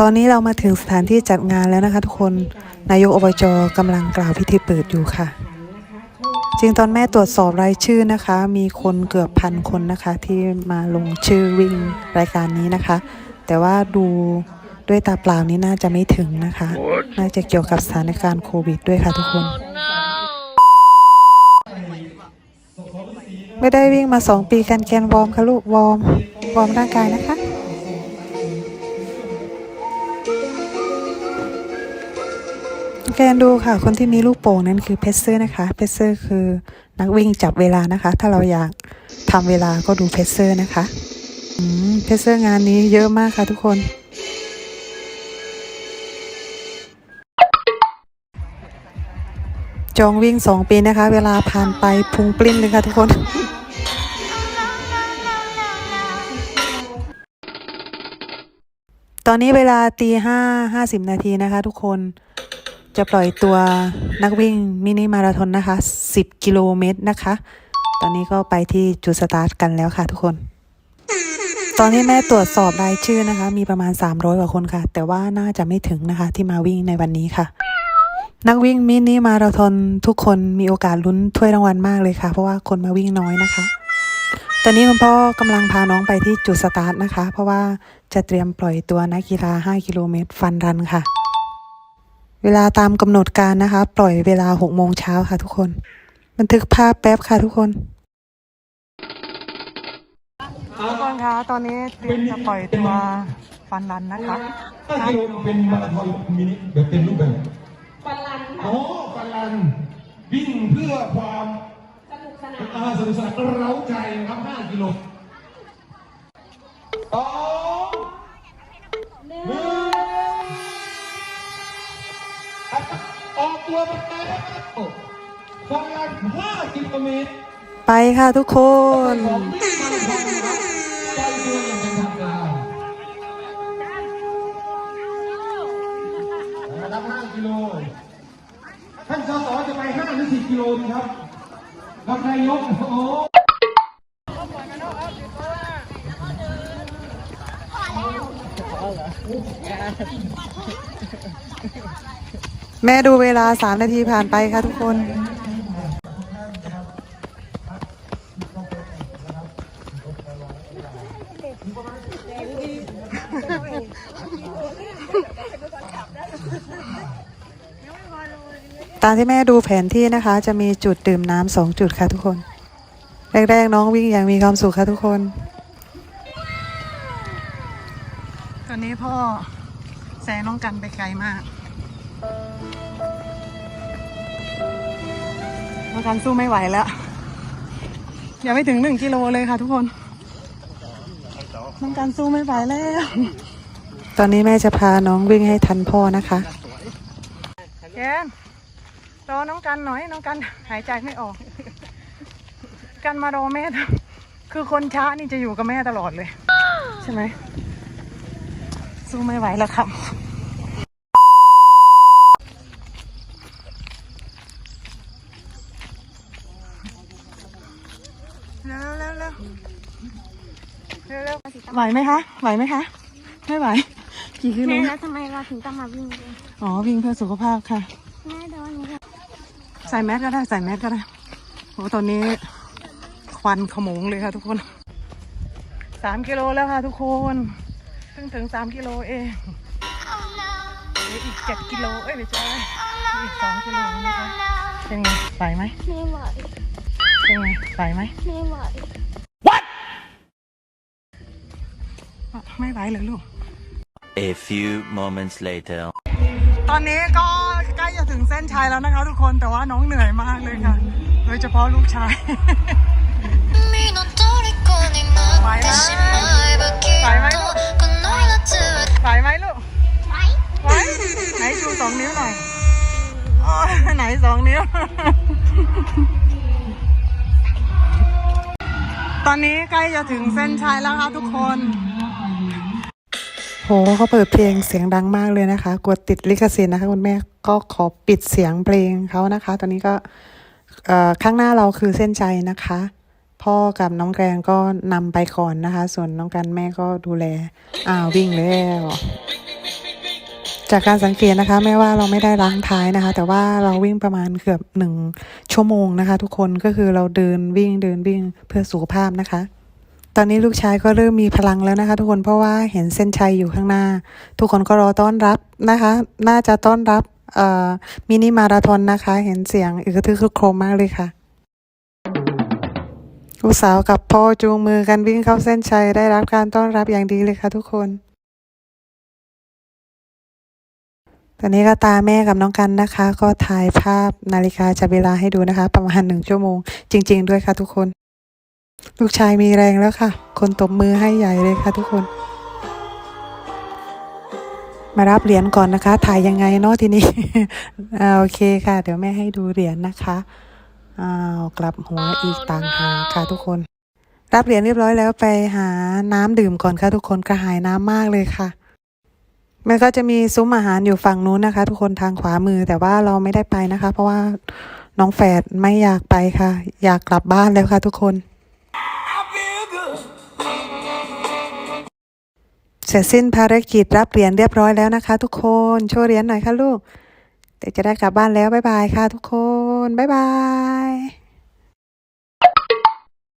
ตอนนี้เรามาถึงสถานที่จัดงานแล้วนะคะทุกคน นายกอบจกำลังกล่าวพิธีเปิดอยู่ค่ะ จริงตอนแม่ตรวจสอบรายชื่อนะคะ มีคนเกือบพันคนนะคะ ที่มาลงชื่อวิ่งรายการนี้นะคะ แต่ว่าดูด้วยตาเปล่านี้น่าจะไม่ถึงนะคะ น่าจะเกี่ยวกับสถานการณ์โควิดด้วยค่ะทุกคน ไม่ได้วิ่งมาสองปีกันแกนวอร์มค่ะลูกวอร์มวอร์มร่างกายนะคะ แกนดูค่ะ คนที่มีลูกโป่งนั้นคือเพชเซอร์นะคะเพชเซอร์คือนักวิ่งจับเวลานะคะ ถ้าเราอยากทำเวลาก็ดูเพชเซอร์นะคะอืมเพชเซอร์งานนี้เยอะมากค่ะทุกคนจองวิ่งสองปีนะคะ เวลาผ่านไปพุงปลิ้นเลยค่ะทุกคน ตอนนี้เวลาตีห้าห้าสิบนาทีนะคะทุกคน จะปล่อยตัวนักวิ่งมินิมาราธอนนะคะ 10 กิโลเมตรนะคะ ตอนนี้ก็ไปที่จุดสตาร์ทกันแล้วค่ะทุกคน ตอนนี้แม่ตรวจสอบรายชื่อนะคะ มีประมาณ 300 กว่าคนค่ะ แต่ว่าน่าจะไม่ถึงนะคะ ที่มาวิ่งในวันนี้ค่ะ นักวิ่งมินิมาราธอนทุกคนมีโอกาสลุ้นถ้วยรางวัลมากเลยค่ะ เพราะว่าคนมาวิ่งน้อยนะคะตอนนี้คุณพ่อกำลังพาน้องไปที่จุดสตาร์ทนะคะ เพราะว่าจะเตรียมปล่อยตัวนักกีฬา 5 กิโลเมตรฟันรันค่ะ เวลาตามกำหนดการนะคะ ปล่อยเวลา6โมงเช้าค่ะทุกคน บันทึกภาพแป๊บค่ะทุกคนทุกคนคะตอนนี้เตรียมจะปล่อยตัวฟันรันนะคะ5กิโลเป็นมาราธอนมินิแบบเป็นรูปแบบฟันลันอ๋อฟันลันวิ่งเพื่อความสนุกสนานอ่าสนุกสนานเร้าใจนะครับ5กิโลสอ ไปค่ะทุกคนของวิ่งมาราธอนนะครับใจตัวอย่างเป็นทางการนะครับ5กิโลท่านสสจะไป5หรือ10กิโลดีครับรับนายกโอ้โหแม่ดูเวลา3นาทีผ่านไปค่ะทุกคน ตามที่แม่ดูแผนที่นะคะ จะมีจุดดื่มน้ำสองจุดค่ะทุกคน แรกๆน้องวิ่งอย่างมีความสุขค่ะทุกคน ตอนนี้พ่อแซงน้องกันไปไกลมากน้องกันสู้ไม่ไหวแล้วย่าไม่ถึงหนึ่งกิโลเลยค่ะทุกคนน้องกันสู้ไม่ไหวแล้ว ตอนนี้แม่จะพาน้องวิ่งให้ทันพ่อนะคะแกนรอน้องกันหน่อยน้องกันหายใจไม่ออก กันมารอแม่ คือคนช้านี่จะอยู่กับแม่ตลอดเลย ใช่ไหมสู้ไม่ไหวแล้วครับเร็วเร็วเร็วเร็วไหวไหมคะ ไหวไหมคะ ไม่ไหว กี่กิโลแม่แล้วทำไมเราถึงต้องมาวิ่งด้วยอ๋อวิ่งเพื่อสุขภาพค่ะ แม่โดนหนูแบบใส่แมสก็ได้ใส่แมสก็ได้โอ้ตอนนี้ควันขโมงเลยค่ะทุกคนสามกิโลแล้วค่ะทุกคนเพิ่งถึงสามกิโลเองเหลืออีกเจ็ดกิโลเอ้ยไม่ใช่อีกสองกิโลนะคะเป็นไงไหวไหมไม่ไหวเป็นไงไหวไหมไม่ไหวอะไม่ไหวเลยลูก A few moments later ตอนนี้ก็ใกล้จะถึงเส้นชัยแล้วนะคะทุกคนแต่ว่าน้องเหนื่อยมากเลยค่ะ โดยเฉพาะลูกชายไปวไหมไหไหมลูกไปไหมลูกไหไหนชูสองนิ้วหน่อยอไหนสองนิ้ว ตอนนี้ใกล้จะถึงเส้นชัยแล้วครับทุกคน โหเขาเปิดเพลงเสียงดังมากเลยนะคะ กลัวติดลิขสิทธิ์นะคะคุณแม่ก็ขอปิดเสียงเพลงเขานะคะ ตอนนี้ก็ข้างหน้าเราคือเส้นชัยนะคะ พ่อกับน้องแกรงก็นำไปก่อนนะคะ ส่วนน้องกันแม่ก็ดูแลอ่าวิ่งแล้วจากการสังเกตนะคะแม้ว่าเราไม่ได้ล้างท้ายนะคะ แต่ว่าเราวิ่งประมาณเกือบหนึ่งชั่วโมงนะคะ ทุกคนก็คือเราเดินวิ่งเดินวิ่งเพื่อสุขภาพนะคะ ตอนนี้ลูกชายก็เริ่มมีพลังแล้วนะคะ ทุกคนเพราะว่าเห็นเส้นชัยอยู่ข้างหน้า ทุกคนก็รอต้อนรับนะคะ น่าจะต้อนรับมินิมาราธอนนะคะ เห็นเสียงอึกทึกครึกโครมมากเลยค่ะลูกสาวกับพ่อจูงมือกันวิ่งเข้าเส้นชัยได้รับการต้อนรับอย่างดีเลยค่ะทุกคน ตอนนี้ก็ตาแม่กับน้องกันนะคะ ก็ถ่ายภาพนาฬิกาจับเวลาให้ดูนะคะ ประมาณหนึ่งชั่วโมง จริง ๆ ด้วยค่ะทุกคน ลูกชายมีแรงแล้วค่ะ คนตบมือให้ใหญ่เลยค่ะทุกคน มารับเหรียญก่อนนะคะ ถ่ายยังไงเนาะทีนี้อ่าโอเคค่ะ เดี๋ยวแม่ให้ดูเหรียญนะคะอ้าวกลับหัวอีกต่างหากค่ะทุกคน รับเหรียญเรียบร้อยแล้วไปหาน้ำดื่มก่อนค่ะทุกคนกระหายน้ำมากเลยค่ะมันก็จะมีซุ้มอาหารอยู่ฝั่งนู้นนะคะ ทุกคนทางขวามือแต่ว่าเราไม่ได้ไปนะคะ เพราะว่าน้องแฝดไม่อยากไปค่ะ อยากกลับบ้านแล้วค่ะทุกคน เสร็จสิ้นภารกิจรับเหรียญเรียบร้อยแล้วนะคะ ทุกคนโชว์เหรียญหน่อยค่ะลูกเดี๋ยวจะได้กลับบ้านแล้วบ๊ายบายค่ะ ทุกคนบ๊ายบาย